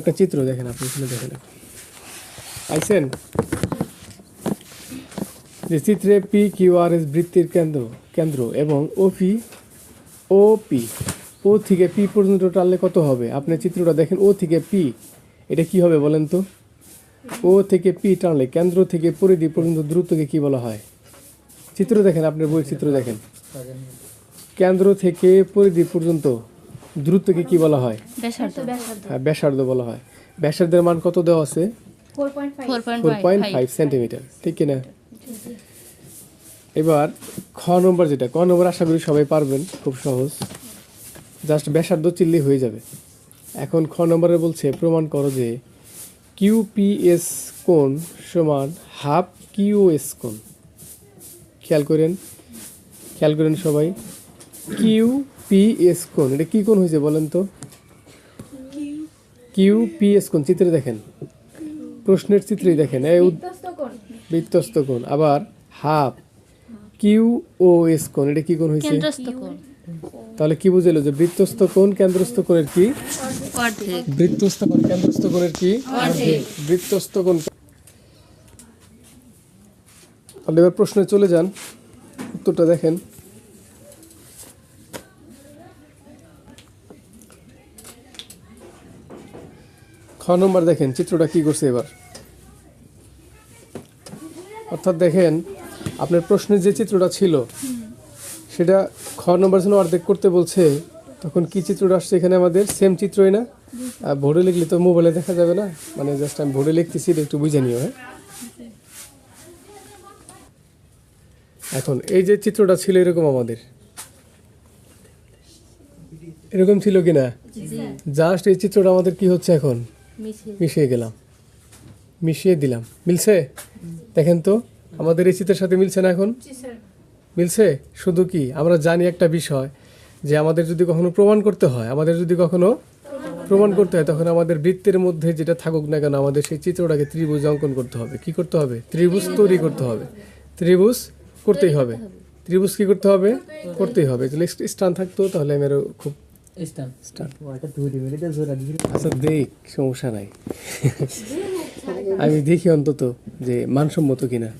একটা চিত্র দেখেন আপনি এখানে দেখেন। আইসেন যে চিত্রে পি কিউ আর এস বৃত্তির কেন্দ্র কেন্দ্র এবং ও পি ও পি ও থেকে পি পর্যন্ত টানলে কত হবে? আপনি চিত্রটা দেখেন ও থেকে পি এটা কি হবে বলেন তো? ও থেকে পি টানলে কেন্দ্র থেকে পরিধি পর্যন্ত দূরত্বকে কি বলা হয়? চিত্র দেখেন, আপনার বই চিত্র দেখেন। কেন্দ্র থেকে পরিধি পর্যন্ত দূরত্বকে কি বলা হয়? ব্যাসার্ধ। হ্যাঁ ব্যাসার্ধ বলা হয়। ব্যাসার্ধের মান কত দেওয়া আছে? Four point five. সেন্টিমিটার। ঠিক কিনা? এবার খ নম্বর যেটা ক নম্বর আশা করি সবাই পারবেন খুব সহজ। জাস্ট ব্যাসার্ধ চিনলেই হয়ে যাবে। এখন খ নম্বরে বলছে প্রমাণ করো যে কিউপিএস কোণ সমান হাফ কিউএস কোণ। খেয়াল করেন খেয়াল করেন সবাই। কিউপিএস কোণ এটা কি কোণ হয়েছে বলেন তো? কিউপিএস কোণ চিত্রে দেখেন। প্রশ্নের চিত্রেই দেখেন এই বৃত্তস্থ কোণ। আবার হাফ কিউ ও এস কোণ এটা কি কোণ হয়েছে? তাহলে কি বুঝালো যে বৃত্তস্থ কোণ কেন্দ্রস্থ কোণের কি? বৃত্তস্থ কোণ কেন্দ্রস্থ কোণের কি? বৃত্তস্থ কোণ। তাহলে এবার প্রশ্নে চলে যান উত্তরটা দেখেন। নম্বর দেখেন চিত্রটা কি করছে এবার? অর্থাৎ দেখেন আপনার প্রশ্নের যে চিত্রটা ছিল সেটা খ নম্বর জন্য অর্ধেক করতে বলছে তখন কি চিত্রটা আসছে এখানে আমাদের? সেম চিত্রই না? আর ভোরে লিখলে তো মোবাইলে দেখা যাবে না? মানে জাস্ট আমি ভোরে লিখতেছি একটু বুঝে নিও হ্যাঁ? এখন এই যে চিত্রটা ছিল এরকম আমাদের। এরকম ছিল কি না জাস্ট এই চিত্রটা আমাদের কি হচ্ছে এখন? মিশিয়ে গেলাম। মিশিয়ে দিলাম। মিলছে? দেখেন তো আমাদের এই চিত্রের সাথে মিলছে না এখন? মিলছে? শুধু কি? আমরা জানি একটা বিষয় যে আমাদের যদি কখনো প্রমাণ করতে হয় আমাদের যদি কখনো প্রমাণ করতে হয় তখন আমাদের বৃত্তের মধ্যে যেটা থাকুক না কেন আমাদের সেই চিত্রটাকে ত্রিভুজ অঙ্কন করতে হবে। কি করতে হবে? ত্রিভুজ তৈরি করতে হবে। ত্রিভুজ করতেই হবে। ত্রিভুজ কি করতে হবে? করতেই হবে। যদি স্টান থাকতো তাহলে আমি আরও খুব আচ্ছা দেখ সমস্যা নাই। আমি দেখি অন্তত যে মানসম্মত কিনা।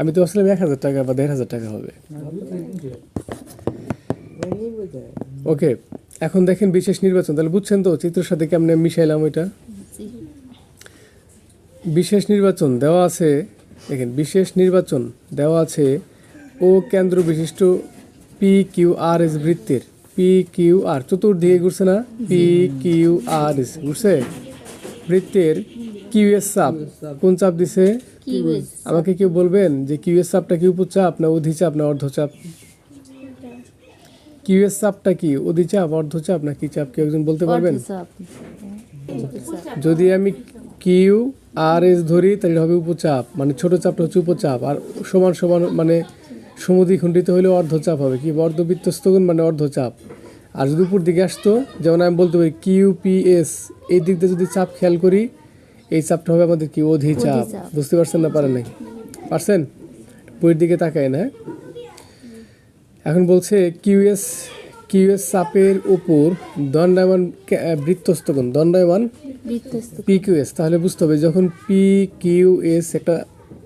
আমি তো আসলে এক হাজার টাকা বা দেড় হাজার টাকা হবে। ওকে এখন দেখেন বিশেষ নির্বাচন। তাহলে বুঝছেন তো চিত্রের সাথে কেমনে মিশাইলাম ওইটা? বিশেষ নির্বাচন দেওয়া আছে দেখেন বিশেষ নির্বাচন দেওয়া আছে ও কেন্দ্র বিশিষ্ট পি কিউ আর এস বৃত্তের। পি কিউ আর চতুর্দিকে ঘুরছে না? পি কিউ আর ঘুরছে? বৃত্তের কিউ এস চাপ কোন চাপ দিছে? আমাকে কেউ বলবেন যে কিউএস চাপটা কি উপচাপ না অধিচাপ না অর্ধচাপ? কিউএস চাপটা কি অধিচাপ অর্ধচাপ না কি চাপ? কেউ একজন বলতে পারবেন? যদি আমি কিউ আর এস ধরি তাহলে হবে উপচাপ মানে ছোট চাপটা হচ্ছে উপচাপ আর সমান সমান মানে সমদ্বিখণ্ডিত হলে অর্ধচাপ হবে। কি অর্ধবৃত্তস্থ কোণ মানে অর্ধচাপ। আর যদি উপর দিকে আসতো যেমন আমি বলতে পারি কিউ পি এস এই দিক দিয়ে যদি চাপ খেয়াল করি এই চাপটা হবে আমাদের কি অধিচাপ। বুঝতে পারছেন না পারেন নাই? পারছেন? বইয়ের দিকে তাকায় না এখন বলছে কিউএস কিউএস চাপের উপর দণ্ডায়মান আহ, দণ্ডায়মান বৃত্তস্থ পি কিউএস তাহলে বুঝতে হবে যখন পি কিউ এস একটা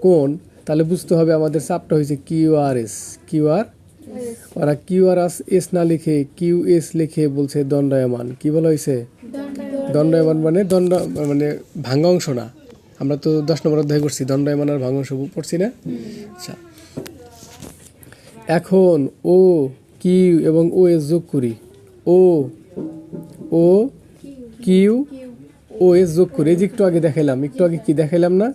কোণ তাহলে বুঝতে হবে আমাদের চাপটা হয়েছে Q R S Q R? ওরা কিউ আর এস না লিখে কিউ এস লিখে বলছে দণ্ডায়মান। কি বলা হয়েছে? দণ্ডায়মান মানে দণ্ড মানে ভাঙ্গা অংশ না। আমরা তো দশ নম্বর অধ্যায় করছি দণ্ডায়মান আর ভাঙ্গা অংশ পড়ছি না? আচ্ছা। এখন ও কিউ এবং ও এস যোগ করি। ও ও কিউ ও এস যোগ করে যে একটু আগে দেখাইলাম, একটু আগে কি দেখাইলাম না?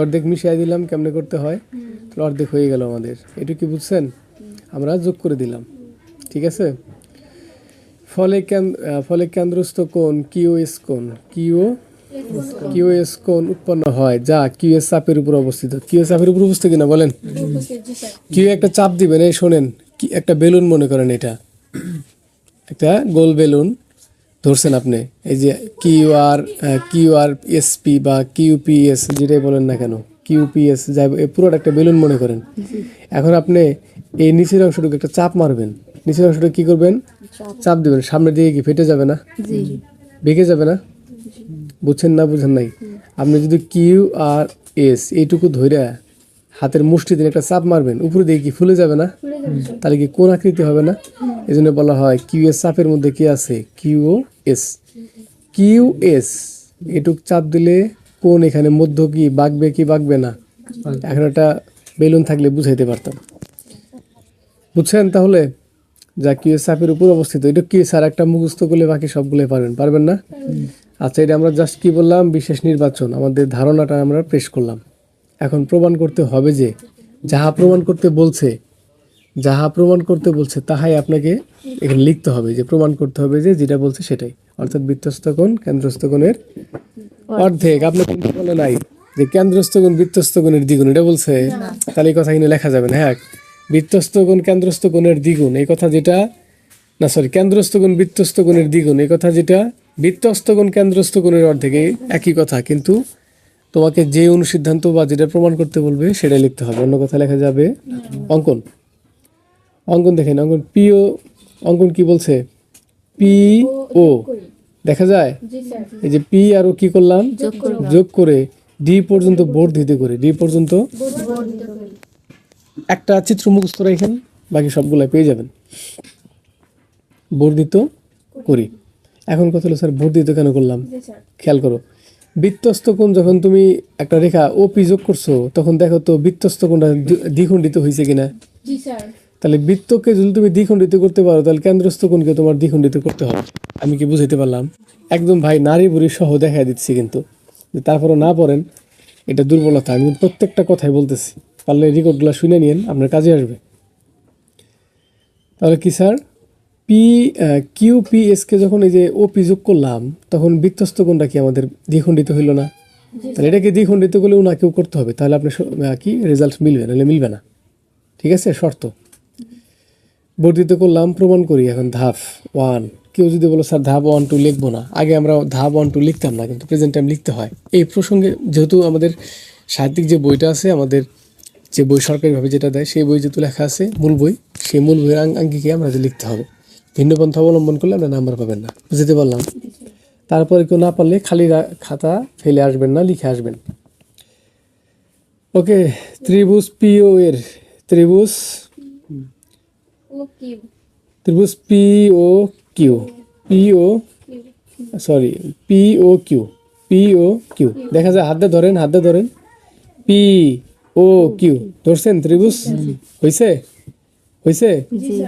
অর্ধেক মিশিয়ে দিলাম, কেমনে করতে হয়? তাহলে অর্ধেক হয়ে গেল আমাদের। এটা কি বুঝছেন? আমরা যোগ করে দিলাম। ঠিক আছে? ফলে কেন- ফলে কেন্দ্রস্থ কোণ কিউ এস কোণ, কিউ কিউ এস কোণ উৎপন্ন হয় যা কিউ এস চাপের উপর অবস্থিত। কিউ এস চাপের উপর অবস্থিত কিনা বলেন? কিউ একটা চাপ দিবেন, এই শোনেন, কি একটা বেলুন মনে করেন এটা। একটা গোল বেলুন। ধরছেন আপনি? এই যে QR QR Q R SP বা কিউপিএস যেটাই বলেন না কেন কিউপিএস যাই পুরোটা একটা বেলুন মনে করেন। এখন আপনি এই নিচের অংশটুকু একটা চাপ মারবেন। নিচের অংশটা কি করবেন? চাপ দিবেন। সামনের দিকে কি ফেটে যাবে না? বেঁকে যাবে না? বুঝছেন না বুঝেন নাই? আপনি যদি কিউ আর এস এইটুকু ধইরা হাতের মুষ্টি দিয়ে একটা চাপ মারবেন উপরে দিয়ে কি ফুলে যাবে না? তাহলে কি কোন আকৃতি হবে না? এই জন্য বলা হয় কিউ এস চাপের মধ্যে কি আছে? Q O S. Q S. এটুক চাপ দিলে কোন এখানে মধ্য কি বাগবে কি বাগবে না। এখন একটা বেলুন থাকলে বুঝাইতে পারতাম। বুঝছেন তাহলে? যা কিউ এস চাপের উপর অবস্থিত, এটা কি স্যার একটা মুখস্থ করলে বাকি সবগুলো পারবেন পারবেন না? আচ্ছা এটা আমরা জাস্ট কি বললাম? বিশেষ নির্বাচন। আমাদের ধারণাটা আমরা পেশ করলাম। এখন প্রমাণ করতে হবে যে, যাহা প্রমাণ করতে বলছে যাহা প্রমাণ করতে বলছে, তাহাই আপনাকে এখানে লিখতে হবে, যে প্রমাণ করতে হবে যে যেটা বলছে সেটাই। অর্থাৎ বৃত্তস্থ কোণ কেন্দ্রস্থ কোণের অর্ধেক। আপনি কিন্তু বলে নাই যে কেন্দ্রস্থ কোণ বৃত্তস্থ কোণের দ্বিগুণ। এটা বলছে, তাহলে এই কথা কিন্তু লেখা যাবে না হ্যাঁ? কেন্দ্রস্থ কোণের দ্বিগুণ। এই কথা যেটা, না সরি কেন্দ্রস্থ কোণ বৃত্তস্থ কোণের দ্বিগুণ। এই কথা যেটা বৃত্তস্থ কোণ কেন্দ্রস্থ কোণের অর্ধেক একই কথা। কিন্তু তোমাকে যে অনুসিদ্ধান্ত বা যেটা প্রমাণ করতে বলবে, সেটাই লিখতে হবে। অন্য কথা লেখা যাবে, অঙ্কন। অঙ্কন দেখেন অঙ্কন পি ও অঙ্কন কি বলছে? পি ও দেখা যায়? এই যে পি আর ও কি করলাম? যোগ করে ডি পর্যন্ত বর্ধিত করে ডি পর্যন্ত একটা চিত্র মুখস্থ রাখেন বাকি সবগুলো পেয়ে যাবেন। বর্ধিত করি। এখন কথা হলো স্যার বর্ধিত কেন করলাম? খেয়াল করো বৃত্তস্থ কোণ যখন তুমি একটা রেখা ও পি যোগ করছ তখন দেখো তো বৃত্তস্থ কোণটা দ্বিখণ্ডিত হয়েছে কিনা। তাহলে বৃত্তকে যদি তুমি দ্বিখণ্ডিত করতে পারো তাহলে কেন্দ্রস্থ কোণকে তোমার দ্বিখণ্ডিত করতে হবে। আমি কি বুঝাইতে পারলাম? একদম ভাই নারী বুড়ি সহ দেখা দিচ্ছি কিন্তু। যে তারপরে না পড়েন এটা দুর্বলতা। আমি প্রত্যেকটা কথাই বলতেছি। পারলে রেকর্ডগুলো শুনে নিন আপনার কাজে আসবে। তাহলে কি sir? P Q P SK যখন এই যে ও পি যোগ করলাম তখন বৃত্তস্থ কোণটা কি আমাদের দ্বিখণ্ডিত হইল না? তাহলে এটাকে দ্বিখণ্ডিত করলে ওনাকেও করতে হবে। তাহলে আপনার কি? রেজাল্ট মিলবে নাহলে মিলবে না। ঠিক আছে? শর্ত। বর্ধিত করলাম, প্রমাণ করি এখন ধাপ ওয়ান কেউ যদি বলো, স্যার, ধাপ ওয়ান টু লিখব না। আগে আমরা ধাপ ওয়ান টু লিখতাম না, কিন্তু প্রেজেন্ট টাইম লিখতে হয়। এই প্রসঙ্গে যেহেতু আমাদের সাহিত্যিক যে বইটা আছে, আমাদের যে বই সরকারিভাবে যেটা দেয়, সেই বই যেহেতু লেখা আছে, মূল বই, সেই মূল বইয়ের আঙ্গিকে আমরা যে লিখতে হবে। ভিন্ন পন্থা অবলম্বন করলে আমরা নাম্বার পাবেন না। বুঝতে পারলাম? তারপরে কেউ না পারলে খালি খাতা ফেলে আসবেন না, লিখে আসবেন। ওকে, ত্রিভুজ পিও এর ত্রিভুজ ত্রিভুজ P O Q P O sorry P O Q P O Q দেখা যায় হাতে ধরেন হাতে ধরেন। পি ও কিউ ধরছেন ত্রিভুজ? হয়েছে হয়েছে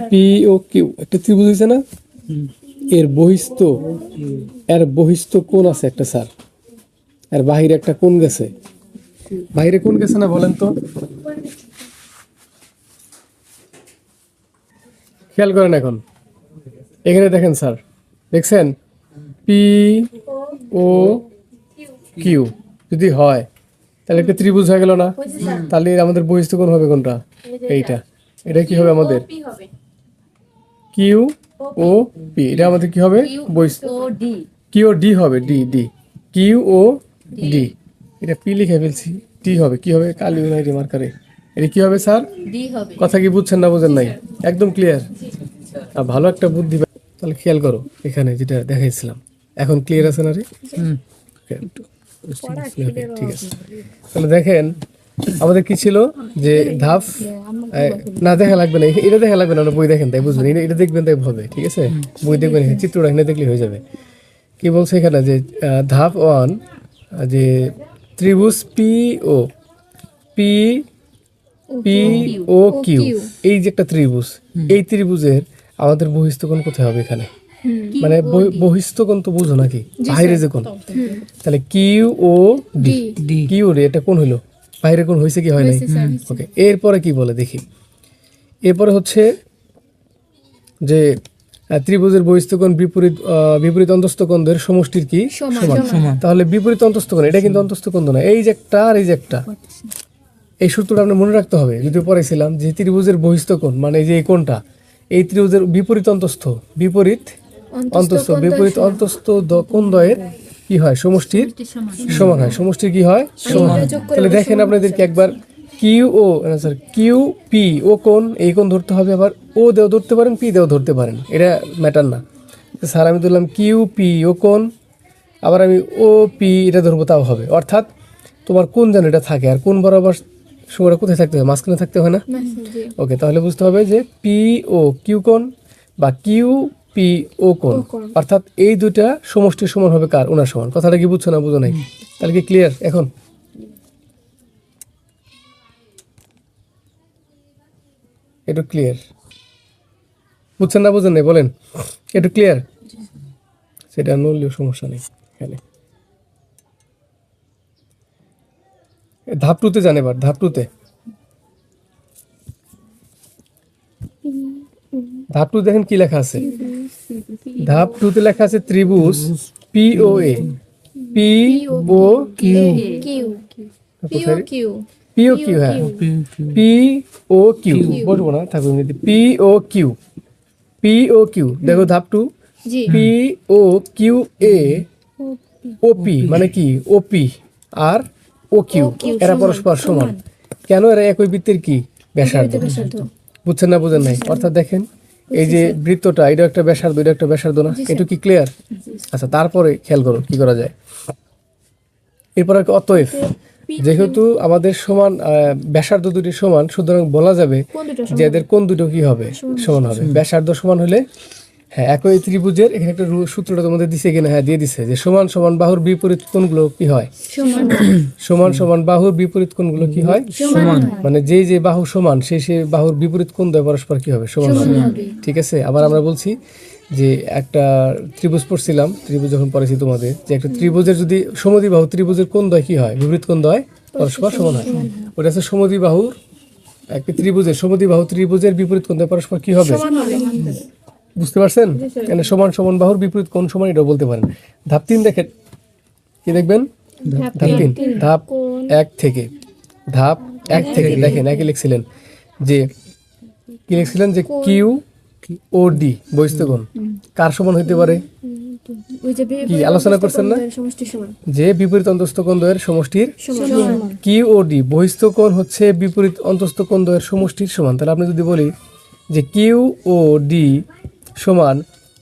পি ও কিউ একটা ত্রিভুজ হয়েছে না? এর বহিস্থ এর বহিস্থ কোন আছে একটা স্যার। এর বাহিরে একটা কোন গেছে। বাইরে কোন গেছে না বলেন তো? খেয়াল করেন এখন। এখানে দেখেন স্যার। দেখছেন? পি ও কিউ যদি হয় তাহলে একটা ত্রিভুজ হয়ে গেল না? তাহলে আমাদের বহিস্থ কোণ হবে কোনটা? এইটা। এটা কি হবে আমাদের? কিউ ও পি এটা আমাদের কি হবে? কিউ ডি হবে D D Q O D এটা পি লিখে ফেলছি। ডি হবে। কি হবে? কালি মার্কারে। এটা কি হবে স্যার? কথা কি বুঝছেন না বুঝেন নাই? একদম ক্লিয়ার ভালো একটা বুদ্ধি তাহলে খেয়াল করো এখানে যেটা দেখাইছিলাম। এখন ক্লিয়ার আছে না রে? ঠিক আছে। তাহলে দেখেন আমাদের কি ছিল? যে ধাপ না দেখা লাগবে না। এটা দেখা লাগবে না বই দেখেন তাই বুঝবেন। এটা- এটা দেখবেন তাই হবে ঠিক আছে? বই দেখবেন চিত্রটা এখানে দেখলে হয়ে যাবে। কি বলছে এখানে? যে ধাপ ওয়ান যে ত্রিভুজ P O P P O Q এই যে একটা ত্রিভুজ এই ত্রিভুজের আমাদের বহিস্থ কোণ কোথায় হবে এখানে? মানে বহি- বহিস্থ কোণ তো বুঝো নাকি? বাইরে যে কোণ। তাহলে Q O D D Q রে এটা কোন হইল? বাইরে কোন হয়েছে কি হয় নাই? ওকে এরপরে কি বলে দেখি? এরপরে হচ্ছে যে ত্রিভুজের বহিস্থ কোণ বিপরীত আহ, বিপরীত অন্তস্থ কোণদের সমষ্টির কি? সমান তাহলে বিপরীত অন্তস্থ কোণ এটা কিন্তু অন্তস্থ কোণ না। এই যে একটা আর এই যে একটা। এই সূত্রটা আপনার মনে রাখতে হবে যদি পড়াইছিলাম যে ত্রিভুজের বহিস্থ কোণ মানে এই যে এই কোণটা এই ত্রিভুজের বিপরীত অন্তস্থ বিপরীত অন্তস্থ বিপরীত অন্তস্থ দ- কোণ দ্বয়ের কি হয়? সমষ্টির সমান। হয়। সমষ্টির কি হয়? সমান হয়। তাহলে দেখেন আপনাদেরকে একবার Q O sir Q P O কোন এই কোন ধরতে হবে আবার ও দেও ধরতে পারেন পি দেও ধরতে পারেন। এটা ম্যাটার না। স্যার আমি ধরলাম কিউ পি ও কোন আবার আমি ও পি এটা ধরবো তাও হবে। অর্থাৎ তোমার কোন যেন এটা থাকে আর কোন বরাবর সময়টা কোথায় থাকতে হয়? মাঝখানে থাকতে হয় না? ওকে তাহলে বুঝতে হবে যে পি ও কিউ কোণ বা কিউ পি ও কোণ কোণ। অর্থাৎ এই দুইটা সমষ্টির সমান হবে কার? ওনার সমান। কথাটা কি বুঝছ না বুঝো নাই? তাহলে কি ক্লিয়ার এখন। একটু ক্লিয়ার বুঝছেন না বুঝেন নাই? বলেন। একটু ক্লিয়ার সেটা নড়লেও সমস্যা নেই। এখানে ধাপ টুতে যান এবার ধাপ টুতে ধাপ টু দেখেন কি লেখা আছে। ধাপ টুতে লেখা আছে ত্রিভুজ P O A P O Q Q PO Q P O Q হ্যাঁ। পি ও কিউ বলব না এমনিতে। P O Q P O Q দেখো ধাপ two P O Q A O P মানে কি? O P R O Q এরা পরস্পর সমান। কেন এরা একই বৃত্তের কি? ব্যাসার্ধ। বুঝছেন না বুঝেন নাই? অর্থাৎ দেখেন এই যে বৃত্তটা এটা একটা ব্যাসার্ধ এটা একটা ব্যাসার্ধ না? এটা কি ক্লিয়ার আচ্ছা তারপরে খেয়াল করো কি করা যায়। এরপর আর কি অতএব যেহেতু আমাদের সমান ব্যাসার্ধ দুটি সমান সুতরাং বলা যাবে যে এদের কোন দুটো কি হবে? সমান হবে। ব্যাসার্ধ সমান হলে হ্যাঁ একই ত্রিভুজের এখানে একটা সূত্রটা তোমাদের দিছে কিনা হ্যাঁ দিয়ে দিছে যে সমান সমান বাহুর বিপরীত কোণগুলো কি হয়? সমান। সমান বাহুর বিপরীত কোণগুলো কি হয়? সমান মানে যে যে বাহু সমান সেই সে বাহুর বিপরীত কোণ দ্বয় পরস্পর কি হবে? সমান হবে। ঠিক আছে? আবার আমরা বলছি যে একটা ত্রিভুজ পড়ছিলাম ত্রিভুজ যখন পড়েছি তোমাদের যে একটা ত্রিভুজের যদি সমদ্বি বাহু ত্রিভুজের কোণ দ্বয় কি হয়? বিপরীত কোণ দ্বয় পরস্পর সমান হয়। ওটা হচ্ছে সমদ্বি বাহুর একটা ত্রিভুজের সমদ্বি বাহু ত্রিভুজের বিপরীত কোণ দ্বয় পরস্পর কি হবে। বুঝতে পারছেন? মানে সমান সমান বাহুর বিপরীত কোন সমান এটা বলতে পারেন। ধাপ তিন দেখেন। কি দেখবেন? ধাপ তিন। ধাপ এক থেকে। ধাপ এক থেকে। দেখেন একই লিখছিলেন। যে কি লিখছিলেন? যে কিউ ও ডি বহিস্থগণ কার সমান হইতে পারে? কি আলোচনা করছেন না? যে বিপরীত অন্তস্থ কোণ দ্বয়ের সমষ্টির কিউ ও ডি বহিস্থ কোণ হচ্ছে বিপরীত অন্তস্থ কোণ দ্বয়ের সমষ্টির সমান। তাহলে আপনি যদি বলি যে কিউ ও ডি সমান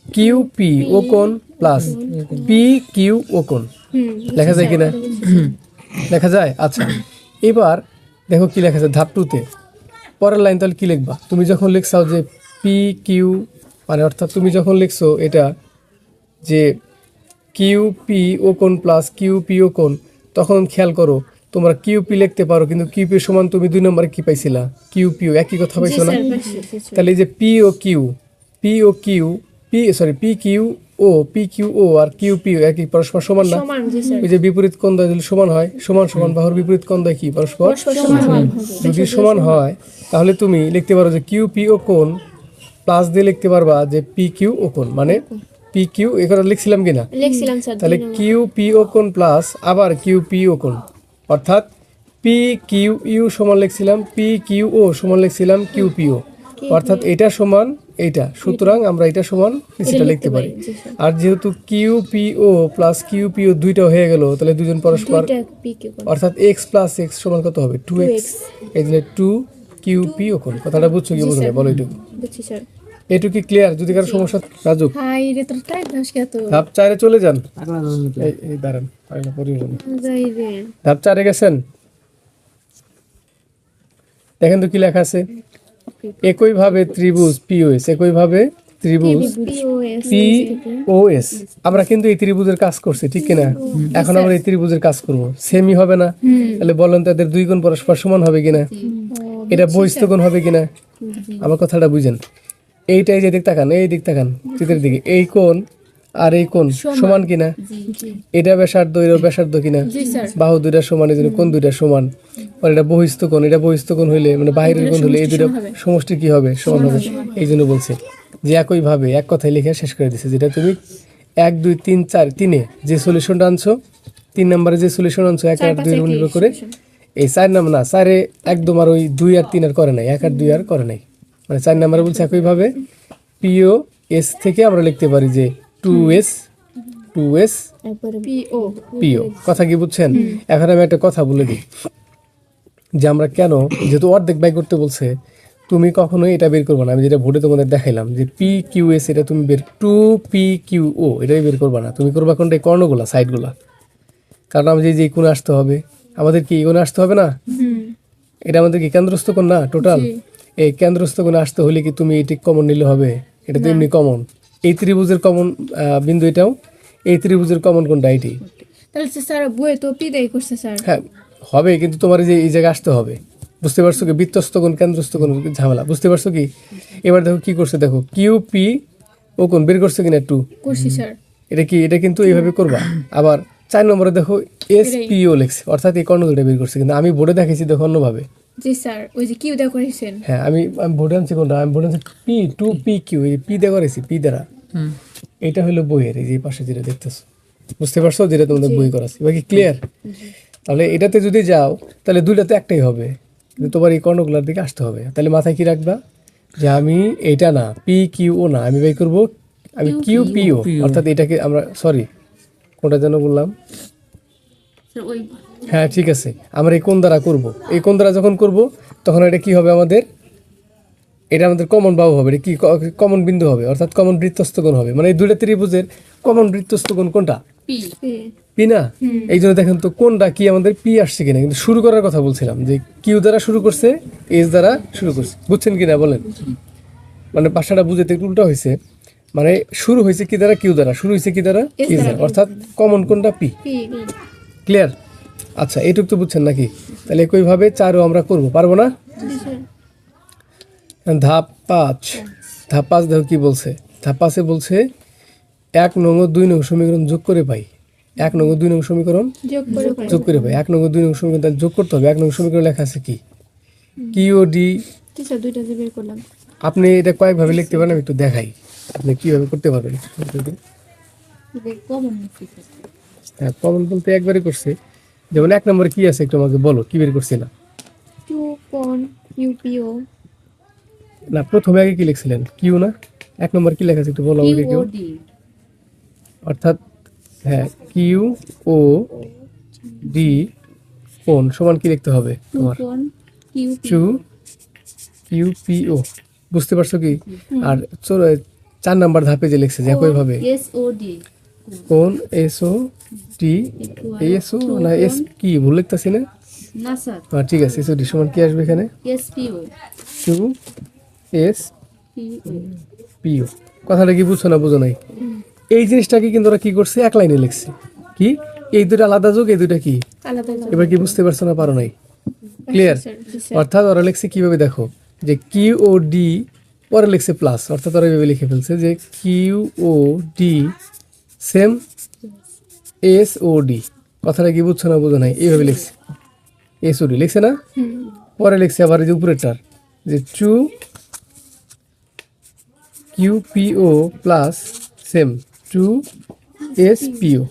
কিউ পি ও কোণ প্লাস পি কিউ ও কোণ লেখা যায় কিনা? লেখা যায়? আচ্ছা। এবার দেখো কি লেখা আছে ধাপ টুতে পরের লাইন তাহলে কি লিখবা? তুমি যখন লিখছাও যে পি কিউ মানে অর্থাৎ তুমি যখন লিখছো এটা যে কিউ পি ও কোন প্লাস কিউ পি ও কোন তখন খেয়াল করো তোমরা কিউ পি লিখতে পারো কিন্তু কিউ পি সমান তুমি দুই নম্বরে কি পাইছিলা? কিউ পিও একই কথা পাইছো না? তাহলে এই যে P O Q P O Q P sorry P Q O P Q O আর কিউ পি একই পরস্পর সমান না? ওই যে বিপরীত কোণ দ্বয় যদি সমান হয় সমান সমান বাহুর বিপরীত কোণ দ্বয় কি? পরস্পর সমান যদি সমান হয় তাহলে তুমি লিখতে পারো যে কিউ পি ও কোণ প্লাস দিয়ে লিখতে পারবা যে পি কিউ ও কোণ। মানে পি কিউ এই লিখছিলাম কিনা? তাহলে কিউ পি ও কোণ প্লাস আবার কিউ পি ও কোণ। অর্থাৎ পি কিউ ইউ সমান লিখছিলাম পি কিউ ও সমান লিখছিলাম কিউ পি ও অর্থাৎ এটা সমান এইটা। সুতরাং আমরা এটা সমান নিচেটা লিখতে পারি। আর যেহেতু Q P O plus Q P O দুইটা হয়ে গেল তাহলে দুজন পরস্পর অর্থাৎ এক্স প্লাস এক্স সমান কত হবে? টু এক্স এই জন্য টু কিউ পি ও কোন কথাটা বুঝছ কি বুঝো না বলো এটুকু এটুকু কি ক্লিয়ার যদি কারও সমস্যা রাজু হাই রে তোর টাইম দাস কে ধাপ চারে চলে যান। এই এই দাঁড়ান ধাপ চারে গেছেন। দেখেন তো কি লেখা আছে। একইভাবে ত্রিভুজ পিওএস একইভাবে ত্রিভুজ পিওএস আমরা কিন্তু এই ত্রিভুজের কাজ করছি ঠিক কিনা? এখন আমরা এই ত্রিভুজের কাজ করব। সেমি হবে না? তাহলে বলেন তাদের দুই গুণ পরস্পর সমান হবে কিনা? এটা বহিস্থ গুণ হবে কিনা? আমার কথাটা বুঝেন। এইটাই যে দিক তাকান এই দিক তাকান চিত্রের দিকে। এই কোণ আর এই কোন? সমান। কিনা? এটা ব্যাসার্ধ এটা ব্যাসার্ধ কিনা? বাহু দুইটা সমান এই কোণ দুইটা সমান? আর এটা বহিস্থ কোণ এটা বহিস্থ কোণ হইলে মানে বাইরের কোণ হলে এই দুইটা সমষ্টি কি হবে? সমান হবে। এই জন্য বলছে যে একই ভাবে এক কথায় লিখে শেষ করে দিছে যেটা তুমি এক দুই তিন চার তিনে যে সলিউশনটা আনছো তিন নম্বরে যে সলিউশন আনছো এক আর দুই নির্ভর করে এই চার নাম্বার না চারে একদম আর ওই দুই আর তিন আর করে নাই এক আর দুই আর করে নাই। মানে চার নাম্বারে বলছে একইভাবে পিও এস থেকে আমরা লিখতে পারি যে two S two S PO PO কথা কি বুঝছেন? এখন আমি একটা কথা বলে দিই। যে আমরা কেন যেহেতু অর্ধেক ব্যয় করতে বলছে তুমি কখনোই এটা বের করবে না। আমি যেটা ভোটে তোমাদের দেখাইলাম যে পি কিউ এস এটা তুমি বের টু পি কিউ ও এটাই বের করবে না। তুমি করবা কোনটা? এই কর্ণগুলা সাইডগুলা। কারণ আমাদের যে কোণে আসতে হবে আমাদের কি কোণে আসতে হবে না? এটা আমাদের কি কেন্দ্রস্থ কোণ না টোটাল? এই কেন্দ্রস্থ কোণে আসতে হলে কি তুমি এটি কমন নিলে হবে? এটা তো এমনি কমন এই ত্রিভুজের কমন বিন্দু এটাও এই ত্রিভুজের কমন কোনটা এটি? তাহলে স্যার বইয়ে তো করছে স্যার। হ্যাঁ হবে কিন্তু তোমার এই যে এই জায়গায় আসতে হবে। বুঝতে পারছ কি? বৃত্তস্থ কোণ কেন্দ্রস্থ কোণ ঝামেলা। বুঝতে পারছ কি? এবার দেখো কি করছে দেখো কিউ পি ও কোন বের করছে কিনা টু করছি স্যার। এটা কি এটা কিন্তু এইভাবে করবা? আবার চার নম্বরে দেখো এস পিও লেখছে। অর্থাৎ এই কর্ণ দুটা বের করছে কিন্তু আমি বোর্ডে দেখেছি দেখো অন্যভাবে। জি স্যার ওই যে কিউ দেওয়া করেছেন হ্যাঁ আমি আমি বোর্ডে আনছি কোনটা? আমি বোর্ডে আনছি পি টু পি। কিউ এই পি দিয়ে করেছি পি দ্বারা। এটা হলো বইয়ের এই যে পাশে যেটা দেখতেছো। বুঝতে পারছ যেটা তোমাদের বই করাছে এবার কি ক্লিয়ার তাহলে এটাতে যদি যাও তাহলে দুইটাতে একটাই হবে। তোমার এই কর্ণগুলোর দিকে আসতে হবে। তাহলে মাথায় কি রাখবা? যে আমি এটা না পি কিউ ও না আমি বাই করব আমি কিউ পিও অর্থাৎ এটাকে আমরা সরি কোনটা যেন বললাম? হ্যাঁ ঠিক আছে। আমরা এই কোন দ্বারা করব? এই কোন দ্বারা যখন করব তখন এটা কি হবে আমাদের? এটা আমাদের কমন বাহু হবে। এটা কি কমন বিন্দু হবে? অর্থাৎ কমন বৃত্তস্থ কোণ হবে। মানে এই দুইটা ত্রিভুজের কমন বৃত্তস্থ কোনটা? পি। পি। না? এই জন্য দেখেন তো কোনটা কি আমাদের পি আসছে কিনা। কিন্তু শুরু করার কথা বলছিলাম যে কিউ দ্বারা শুরু করছে এস দ্বারা শুরু করছে। বুঝছেন কিনা বলেন? মানে ভাষাটা বুঝতে একটু উল্টা হয়েছে। মানে শুরু হয়েছে কি দ্বারা? কিউ দ্বারা। শুরু হয়েছে কি দ্বারা? এস দ্বারা। অর্থাৎ কমন কোনটা? পি। পি। ক্লিয়ার আচ্ছা এইটুক তো বুঝছেন নাকি? তাহলে একইভাবে চারও আমরা করব পারব না? ধাপ পাঁচ। ধাপ পাঁচ দেখো কি বলছে? ধাপ পাঁচে বলছে এক নং ও দুই নং সমীকরণ যোগ করে পাই। এক নং ও দুই নং সমীকরণ যোগ করে পাই। এক নং ও দুই নং সমীকরণ তাহলে যোগ করতে হবে। এক নং সমীকরণ লেখা আছে কি? কি ও ডি? আপনি এটা কয়েকভাবে লিখতে পারেন আমি একটু দেখাই। আপনি কীভাবে করতে পারবেন? হ্যাঁ কমন বলতে একবারই করছে। যেমন এক নম্বরে কি আছে একটু আমাকে বলো কি বের করছিল? টু কোন ইউপিও না প্রথমে আগে কি লিখছিলেন? কিউ না? এক নম্বর কি লেখা আছে একটু বলো আমাকে কিউ অর্থাৎ হ্যাঁ কিউ ও ডি কোন? সমান কি লিখতে হবে তোমার? Q two Q P O বুঝতে পারছ কি? আর চার নাম্বার ধাপে যে লিখছে যে একইভাবে। এস ও ডি কোন S O T S O না এস কি? ভুল লিখতেছি না? না স্যার। হ্যাঁ ঠিক আছে এস ও ডি সমান কি আসবে এখানে? S P O two S P O PO. কথাটা কি বুঝছ না বুঝো নাই? এই জিনিসটাকে কিন্তু ওরা কি করছে? এক লাইনে লিখছে। কি? এই দুটো আলাদা যোগ এই দুটা কি? আলাদা এবার কি বুঝতে পারছ না পারো নাই? ক্লিয়ার অর্থাৎ ওরা লিখছে কীভাবে দেখো? যে কিউ ও ডি পরে লিখছে প্লাস। অর্থাৎ ওরা এভাবে লিখে ফেলছে যে Q O D same S O D কথাটা কি বুঝছ না বুঝো নাই? এইভাবে লিখছে। এস ও ডি লিখছে না? পরে লিখছে আবার যে উপরেরটার। যে two Q PO plus same. Two S PO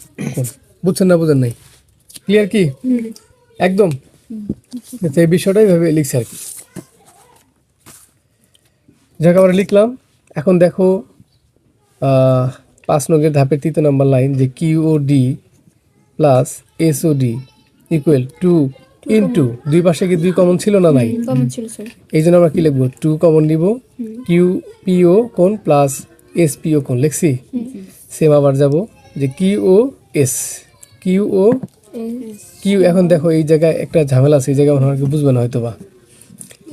বুঝছেন না বুঝেন নাই? ক্লিয়ার কি? একদম? আচ্ছা, এই বিষয়টাই ভাবে লিখছে আর কি। যাক আমরা লিখলাম। এখন দেখো পাঁচ নগের ধাপের তৃতীয় নম্বর লাইন যে Q D plus S O D equal to into দুই পাশে কি দুই কমন ছিল না নাই? এই জন্য আমরা কি লিখব? টু কমন নিব কিউ পিও কোন প্লাস এস পিও কোন লিখছি? সেম আবার যাব যে Q O S Q O Q এখন দেখো এই জায়গায় একটা ঝামেলা আছে এই জায়গায় হয় বুঝবে না হয়তো বা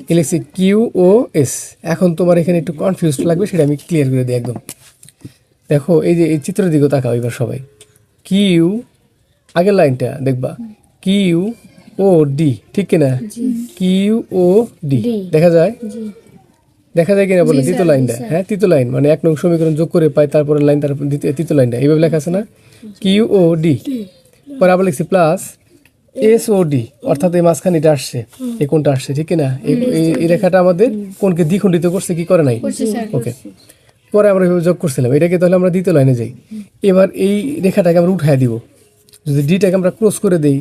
লিখছি কিউ ও এস এখন তোমার এখানে একটু কনফিউজ লাগবে সেটা আমি ক্লিয়ার করে দিই একদম। দেখো এই যে এই চিত্রের দিকেও তাকাও এবার সবাই। কিউ আগের লাইনটা দেখবা। কিউ ও ডি ঠিক কিনা? কিউ ও ডি দেখা যায়? দেখা যায় কিনা বলে? তৃতীয় লাইনটা। হ্যাঁ তৃতীয় লাইন। মানে এক নং সমীকরণ যোগ করে পাই তারপরে লাইন তার দ্বিতীয় তৃতীয় লাইনটা। এইভাবে লেখা আছে না? কিউ ও ডি পরে আবার লিখছি প্লাস এস ও ডি অর্থাৎ এই মাঝখানে এটা আসছে। এই কোনটা আসছে ঠিক না এই এই- এই রেখাটা আমাদের কোনকে দ্বিখণ্ডিত করছে কি করে নাই? ওকে পরে আমরা এভাবে যোগ করছিলাম। এটাকে তাহলে আমরা দ্বিতীয় লাইনে যাই। এবার এই রেখাটাকে আমরা উঠায় দিব। যদি ডিটাকে আমরা ক্রস করে দেই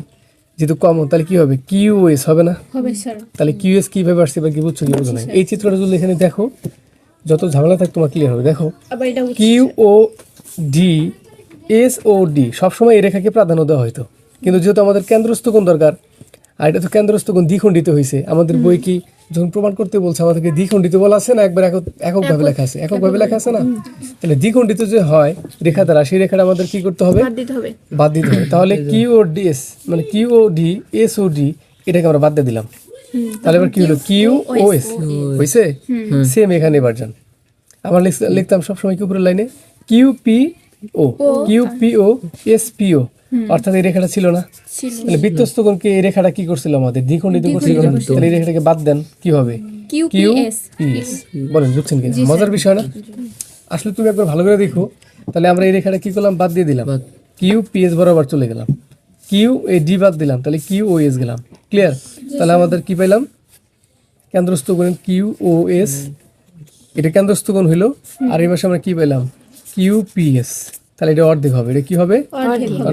যেহেতু কমন তাহলে কি হবে? কিউ এস হবে না? তাহলে কিউএস কীভাবে আসছে বা কি বুঝছ কি বুঝো না এই চিত্রটা যদি এখানে দেখো যত ঝামেলা থাক তোমার ক্লিয়ার হবে। দেখো Q O D S O D সবসময় এই রেখাকে প্রাধান্য দেওয়া হয়তো কিন্তু যেহেতু আমাদের কেন্দ্রস্থ কোণ দরকার আর এটা তো কেন্দ্রস্থ কোণ দ্বিখণ্ডিত হয়েছে আমাদের বই কি যখন প্রমাণ করতে বলছে আমাদেরকে দ্বিখণ্ডিত বলা আছে না একবার একক এককভাবে লেখা আছে? এককভাবে লেখা আছে না? তাহলে দ্বিখণ্ডিত যে হয় রেখা দ্বারা সেই রেখাটা আমাদের কি করতে হবে? বাদ দিতে হবে। বাদ দিতে হবে। তাহলে কিউ ও ডি এস মানে Q O D S O D এটাকে আমরা বাদ দিয়ে দিলাম। তাহলে এবার কি হলো? কিউ ও এস হয়েছে সেম এখানে এবার যান। আমরা লিখ- লিখতাম সবসময় কি উপরের লাইনে? Q P O Q P O S P O অর্থাৎ এই রেখাটা ছিল না। ছিল। তাহলে বৃত্তস্থকোণকে এই রেখাটা কি করছিল আমাদের? দ্বিখণ্ডিত করছিল না। তাহলে এই রেখাটাকে বাদ দেন কি হবে? Q Q P S. বলেন বুঝছেন কি? মজার বিষয় না? আসলে তুমি একবার ভালো করে দেখো। তাহলে আমরা এই রেখাটা কি করলাম? বাদ দিয়ে দিলাম। কিউ পি এস বরাবর চলে গেলাম। কিউ এ ডি বাদ দিলাম। তাহলে কিউ ও এস গেলাম। ক্লিয়ার? তাহলে আমাদের কি পেলাম কেন্দ্রস্থ কোণ কিউ ও এস। এটা কেন্দ্রস্থ কোণ হইল আর এই পাশে আমরা কি পেলাম কিউ পি এস। তাহলে এটা অর্ধেক হবে। এটা কি হবে?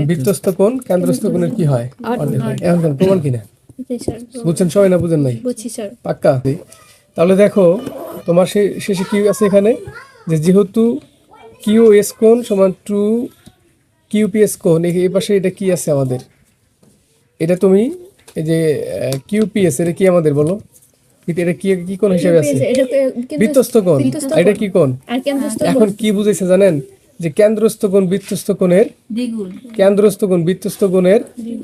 বৃত্তস্থ কোণ কেন্দ্রস্থ কোণের কি হয়? অর্ধেক। হয়। এখন কেন প্রমাণ কিনা স্যার। বুঝছেন সবাই না বুঝেন নাই? বুঝছি স্যার। পাক্কা? তাহলে দেখো তোমার সে- শেষে কি আছে এখানে? যে যেহেতু কিউ এস কোণ সমান টু কিউ পি এস কোণ এই পাশে এটা কি আছে আমাদের? এটা তুমি এই যে কিউ পি এস এটা কি আমাদের বলো? এটা- এটা কি কি কোণ হিসেবে আছে? এটা বৃত্তস্থ কোণ। এটা কি কোণ? আর কেন্দ্রস্থ এখন কি বুঝাইছে জানেন? যে কেন্দ্রস্থ কোণ বৃত্তস্থ কোণের দ্বিগুণ। কেন্দ্রস্থ কোণ বৃত্তস্থ কোণের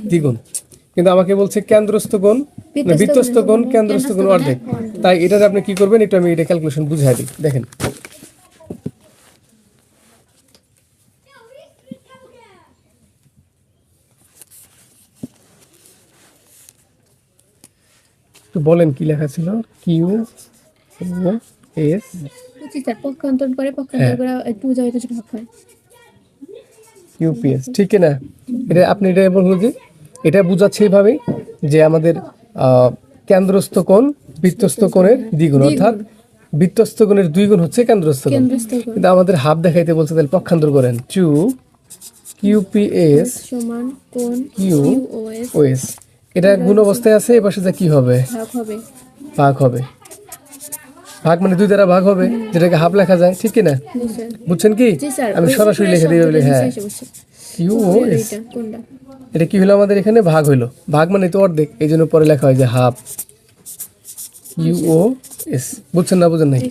দ্বিগুণ। কিন্তু আমাকে বলছে কেন্দ্রস্থ কোণ বৃত্তস্থ কোণ কেন্দ্রস্থ কোণ অর্ধেক। তাই এটাতে আপনি কি করবেন একটু আমি এটা ক্যালকুলেশন বুঝাই দিই। দেখেন। একটু বলেন কি লেখা ছিল? কিউ এস পক্ষান্তর করে পক্ষান্তর করে ভাগ হয়। ইউপিএস ঠিক না? এটা আপনি এটা যে এটা বোঝাচ্ছে এইভাবে যে আমাদের কেন্দ্রস্থ কোণ বৃত্তস্থ কোণের দ্বিগুণ অর্থাৎ বৃত্তস্থ কোণের দুই গুণ হচ্ছে কেন্দ্রস্থ কোণ। কিন্তু আমাদের হাফ দেখাইতে বলছে তাহলে পক্ষান্তর করেন। টু কিউপিএস সমান কোণ কিউ ওএস এটা গুণ অবস্থায় আছে এ পাশে যা কি হবে? ভাগ হবে। ভাগ হবে। ভাগ মানে দুই দ্বারা ভাগ হবে যেটাকে হাফ লেখা যায় ঠিক কি? না জি স্যার। বুঝছেন কি আমি সরাসরি লিখে দিই বলে হ্যাঁ। U O S? এটা কি হলো আমাদের এখানে? ভাগ হলো ভাগ মানে তো অর্ধেক এই জন্য পরে লেখা হয় যে হাফ। You O S. বুঝছেন না বুঝেন নাই?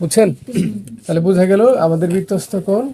বুঝছেন? তাহলে বোঝা গেল আমাদের বৃত্তস্থ কোণ